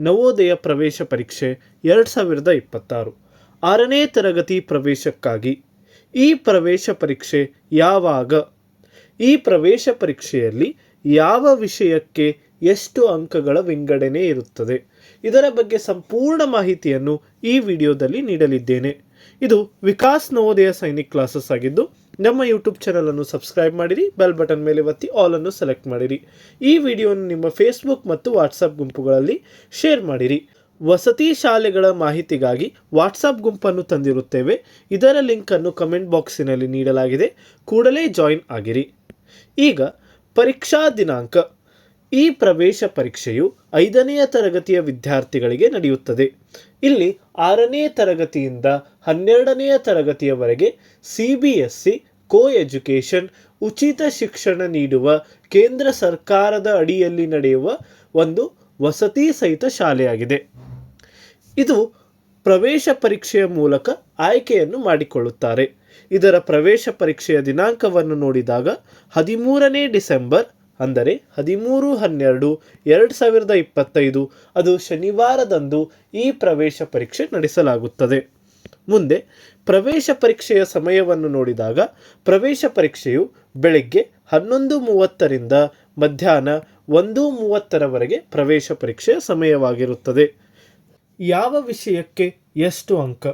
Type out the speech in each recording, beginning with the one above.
ನವೋದಯ ಪ್ರವೇಶ ಪರೀಕ್ಷೆ ಎರಡು ಸಾವಿರದ ಇಪ್ಪತ್ತಾರು. ಆರನೇ ತರಗತಿ ಪ್ರವೇಶಕ್ಕಾಗಿ ಈ ಪ್ರವೇಶ ಪರೀಕ್ಷೆ ಯಾವಾಗ? ಈ ಪ್ರವೇಶ ಪರೀಕ್ಷೆಯಲ್ಲಿ ಯಾವ ವಿಷಯಕ್ಕೆ ಎಷ್ಟು ಅಂಕಗಳ ವಿಂಗಡಣೆ ಇರುತ್ತದೆ? ಇದರ ಬಗ್ಗೆ ಸಂಪೂರ್ಣ ಮಾಹಿತಿಯನ್ನು ಈ ವಿಡಿಯೋದಲ್ಲಿ ನೀಡಲಿದ್ದೇನೆ. ಇದು ವಿಕಾಸ್ ನವೋದಯ ಸೈನಿಕ್ ಕ್ಲಾಸಸ್ ಆಗಿದ್ದು ನಮ್ಮ ಯೂಟ್ಯೂಬ್ ಚಾನಲನ್ನು ಸಬ್ಸ್ಕ್ರೈಬ್ ಮಾಡಿರಿ ಬೆಲ್ ಬಟನ್ ಮೇಲೆ ಒತ್ತಿ ಆಲನ್ನು ಸೆಲೆಕ್ಟ್ ಮಾಡಿರಿ. ಈ ವಿಡಿಯೋವನ್ನು ನಿಮ್ಮ ಫೇಸ್ಬುಕ್ ಮತ್ತು ವಾಟ್ಸಪ್ ಗುಂಪುಗಳಲ್ಲಿ ಶೇರ್ ಮಾಡಿರಿ. ವಸತಿ ಶಾಲೆಗಳ ಮಾಹಿತಿಗಾಗಿ ವಾಟ್ಸಪ್ ಗುಂಪನ್ನು ತಂದಿರುತ್ತೇವೆ. ಇದರ ಲಿಂಕನ್ನು ಕಮೆಂಟ್ ಬಾಕ್ಸಿನಲ್ಲಿ ನೀಡಲಾಗಿದೆ. ಕೂಡಲೇ ಜಾಯಿನ್ ಆಗಿರಿ. ಈಗ ಪರೀಕ್ಷಾ ದಿನಾಂಕ. ಈ ಪ್ರವೇಶ ಪರೀಕ್ಷೆಯು ಐದನೆಯ ತರಗತಿಯ ವಿದ್ಯಾರ್ಥಿಗಳಿಗೆ ನಡೆಯುತ್ತದೆ. ಇಲ್ಲಿ ಆರನೇ ತರಗತಿಯಿಂದ ಹನ್ನೆರಡನೆಯ ತರಗತಿಯವರೆಗೆ C B S C coeducation ಉಚಿತ ಶಿಕ್ಷಣ ನೀಡುವ ಕೇಂದ್ರ ಸರ್ಕಾರದ ಅಡಿಯಲ್ಲಿ ನಡೆಯುವ ಒಂದು ವಸತಿ ಸಹಿತ ಶಾಲೆಯಾಗಿದೆ. ಇದು ಪ್ರವೇಶ ಪರೀಕ್ಷೆಯ ಮೂಲಕ ಆಯ್ಕೆಯನ್ನು ಮಾಡಿಕೊಳ್ಳುತ್ತಾರೆ. ಇದರ ಪ್ರವೇಶ ಪರೀಕ್ಷೆಯ ದಿನಾಂಕವನ್ನು ನೋಡಿದಾಗ ಹದಿಮೂರನೇ ಡಿಸೆಂಬರ್ ಅಂದರೆ ಹದಿಮೂರು ಹನ್ನೆರಡು ಎರಡು ಸಾವಿರದ ಇಪ್ಪತ್ತೈದು, ಅದು ಶನಿವಾರದಂದು ಈ ಪ್ರವೇಶ ಪರೀಕ್ಷೆ ನಡೆಸಲಾಗುತ್ತದೆ. ಮುಂದೆ ಪ್ರವೇಶ ಪರೀಕ್ಷೆಯ ಸಮಯವನ್ನು ನೋಡಿದಾಗ ಪ್ರವೇಶ ಪರೀಕ್ಷೆಯು ಬೆಳಗ್ಗೆ ಹನ್ನೊಂದು ಮೂವತ್ತರಿಂದ ಮಧ್ಯಾಹ್ನ ಒಂದು ಮೂವತ್ತರವರೆಗೆ ಪ್ರವೇಶ ಪರೀಕ್ಷೆಯ ಸಮಯವಾಗಿರುತ್ತದೆ. ಯಾವ ವಿಷಯಕ್ಕೆ ಎಷ್ಟು ಅಂಕ?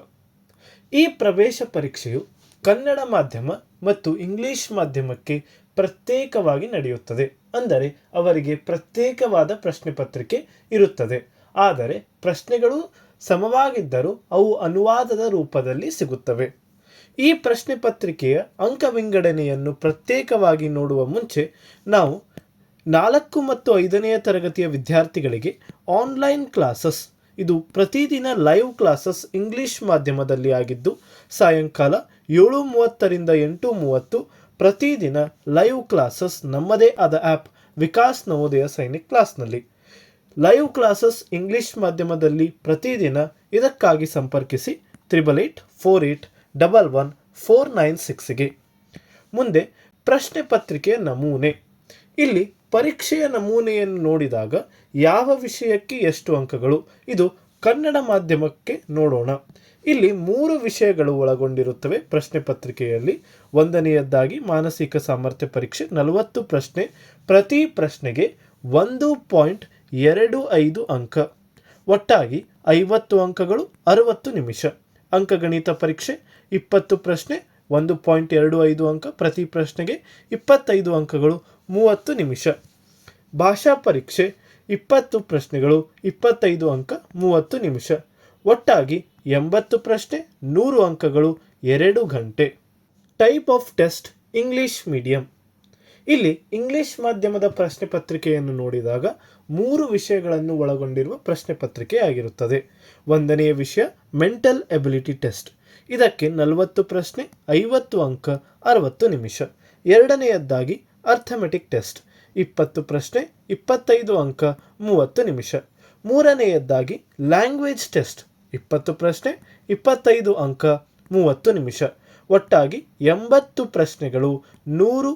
ಈ ಪ್ರವೇಶ ಪರೀಕ್ಷೆಯು ಕನ್ನಡ ಮಾಧ್ಯಮ ಮತ್ತು ಇಂಗ್ಲಿಷ್ ಮಾಧ್ಯಮಕ್ಕೆ ಪ್ರತ್ಯೇಕವಾಗಿ ನಡೆಯುತ್ತದೆ. ಅಂದರೆ ಅವರಿಗೆ ಪ್ರತ್ಯೇಕವಾದ ಪ್ರಶ್ನೆ ಪತ್ರಿಕೆ ಇರುತ್ತದೆ. ಆದರೆ ಪ್ರಶ್ನೆಗಳು ಸಮವಾಗಿದ್ದರೂ ಅವು ಅನುವಾದದ ರೂಪದಲ್ಲಿ ಸಿಗುತ್ತವೆ. ಈ ಪ್ರಶ್ನೆ ಪತ್ರಿಕೆಯ ಅಂಕ ವಿಂಗಡಣೆಯನ್ನು ಪ್ರತ್ಯೇಕವಾಗಿ ನೋಡುವ ಮುಂಚೆ ನಾವು ನಾಲ್ಕು ಮತ್ತು ಐದನೆಯ ತರಗತಿಯ ವಿದ್ಯಾರ್ಥಿಗಳಿಗೆ ಆನ್ಲೈನ್ ಕ್ಲಾಸಸ್ ಇದು ಪ್ರತಿದಿನ ಲೈವ್ ಕ್ಲಾಸಸ್ ಇಂಗ್ಲಿಷ್ ಮಾಧ್ಯಮದಲ್ಲಿ ಆಗಿದ್ದು, ಸಾಯಂಕಾಲ ಏಳು ಮೂವತ್ತರಿಂದ ಎಂಟು ಮೂವತ್ತು ಪ್ರತಿದಿನ ಲೈವ್ ಕ್ಲಾಸಸ್ ನಮ್ಮದೇ ಆದ ಆ್ಯಪ್ ವಿಕಾಸ್ ನವೋದಯ ಸೈನಿಕ್ ಕ್ಲಾಸ್ನಲ್ಲಿ. ಲೈವ್ ಕ್ಲಾಸಸ್ ಇಂಗ್ಲಿಷ್ ಮಾಧ್ಯಮದಲ್ಲಿ ಪ್ರತಿದಿನ ಇದಕ್ಕಾಗಿ ಸಂಪರ್ಕಿಸಿ triple eight four eight double one four nine ಸಿಕ್ಸ್ಗೆ ಮುಂದೆ ಪ್ರಶ್ನೆ ಪತ್ರಿಕೆಯ ನಮೂನೆ. ಇಲ್ಲಿ ಪರೀಕ್ಷೆಯ ನಮೂನೆಯನ್ನು ನೋಡಿದಾಗ ಯಾವ ವಿಷಯಕ್ಕೆ ಎಷ್ಟು ಅಂಕಗಳು? ಇದು ಕನ್ನಡ ಮಾಧ್ಯಮಕ್ಕೆ ನೋಡೋಣ. ಇಲ್ಲಿ ಮೂರು ವಿಷಯಗಳು ಒಳಗೊಂಡಿರುತ್ತವೆ ಪ್ರಶ್ನೆ ಪತ್ರಿಕೆಯಲ್ಲಿ. ಒಂದನೆಯದ್ದಾಗಿ ಮಾನಸಿಕ ಸಾಮರ್ಥ್ಯ ಪರೀಕ್ಷೆ ನಲವತ್ತು ಪ್ರಶ್ನೆ, ಪ್ರತಿ ಪ್ರಶ್ನೆಗೆ ಒಂದು ಪಾಯಿಂಟ್ ಎರಡು ಐದು ಅಂಕ. ಒಟ್ಟಾಗಿ ಐವತ್ತು ಅಂಕಗಳು ಅರವತ್ತು ನಿಮಿಷ. ಅಂಕಗಣಿತ ಪರೀಕ್ಷೆ ಇಪ್ಪತ್ತು ಪ್ರಶ್ನೆ ಒಂದು ಪಾಯಿಂಟ್ ಎರಡು ಐದು ಅಂಕ ಪ್ರತಿ ಪ್ರಶ್ನೆಗೆ ಇಪ್ಪತ್ತೈದು ಅಂಕಗಳು ಮೂವತ್ತು ನಿಮಿಷ. ಭಾಷಾ ಪರೀಕ್ಷೆ ಇಪ್ಪತ್ತು ಪ್ರಶ್ನೆಗಳು ಇಪ್ಪತ್ತೈದು ಅಂಕ ಮೂವತ್ತು ನಿಮಿಷ. ಒಟ್ಟಾಗಿ ಎಂಬತ್ತು ಪ್ರಶ್ನೆ ನೂರು ಅಂಕಗಳು ಎರಡು ಗಂಟೆ. Type of test English medium ಇಲ್ಲಿ ಇಂಗ್ಲಿಷ್ ಮಾಧ್ಯಮದ ಪ್ರಶ್ನೆ ಪತ್ರಿಕೆಯನ್ನು ನೋಡಿದಾಗ ಮೂರು ವಿಷಯಗಳನ್ನು ಒಳಗೊಂಡಿರುವ ಪ್ರಶ್ನೆ ಪತ್ರಿಕೆ ಆಗಿರುತ್ತದೆ. ಒಂದನೆಯ ವಿಷಯ ಮೆಂಟಲ್ ಎಬಿಲಿಟಿ ಟೆಸ್ಟ್ ಇದಕ್ಕೆ ನಲವತ್ತು ಪ್ರಶ್ನೆ, ಐವತ್ತು ಅಂಕ, ಅರವತ್ತು ನಿಮಿಷ. ಎರಡನೆಯದ್ದಾಗಿ ಅರ್ಥಮೆಟಿಕ್ ಟೆಸ್ಟ್. ಇಪ್ಪತ್ತು ಪ್ರಶ್ನೆ, ಇಪ್ಪತ್ತೈದು ಅಂಕ, ಮೂವತ್ತು ನಿಮಿಷ. ಮೂರನೆಯದ್ದಾಗಿ ಲ್ಯಾಂಗ್ವೇಜ್ ಟೆಸ್ಟ್. ಇಪ್ಪತ್ತು ಪ್ರಶ್ನೆ, ಇಪ್ಪತ್ತೈದು ಅಂಕ, ಮೂವತ್ತು ನಿಮಿಷ. ಒಟ್ಟಾಗಿ ಎಂಬತ್ತು ಪ್ರಶ್ನೆಗಳು ನೂರು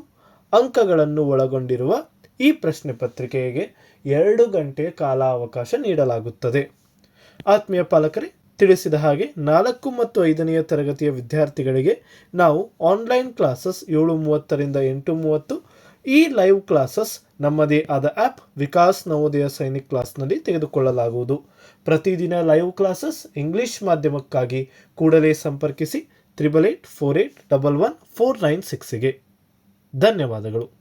ಅಂಕಗಳನ್ನು ಒಳಗೊಂಡಿರುವ ಈ ಪ್ರಶ್ನೆ ಪತ್ರಿಕೆಗೆ ಎರಡು ಗಂಟೆ ಕಾಲಾವಕಾಶ ನೀಡಲಾಗುತ್ತದೆ. ಆತ್ಮೀಯ ಪಾಲಕರೇ ತಿಳಿಸಿದ ಹಾಗೆ ನಾಲ್ಕು ಮತ್ತು ಐದನೆಯ ತರಗತಿಯ ವಿದ್ಯಾರ್ಥಿಗಳಿಗೆ ನಾವು ಆನ್ಲೈನ್ ಕ್ಲಾಸಸ್ ಏಳು ಮೂವತ್ತರಿಂದ ಎಂಟು ಮೂವತ್ತು ಈ ಲೈವ್ ಕ್ಲಾಸಸ್ ನಮ್ಮದೇ ಆದ ಆ್ಯಪ್ ವಿಕಾಸ್ ನವೋದಯ ಸೈನಿಕ್ ಕ್ಲಾಸ್ನಲ್ಲಿ ತೆಗೆದುಕೊಳ್ಳಲಾಗುವುದು. ಪ್ರತಿದಿನ ಲೈವ್ ಕ್ಲಾಸಸ್ ಇಂಗ್ಲಿಷ್ ಮಾಧ್ಯಮಕ್ಕಾಗಿ ಕೂಡಲೇ ಸಂಪರ್ಕಿಸಿ triple eight, four eight, double one, four nine ಸಿಕ್ಸಿಗೆ ಧನ್ಯವಾದಗಳು.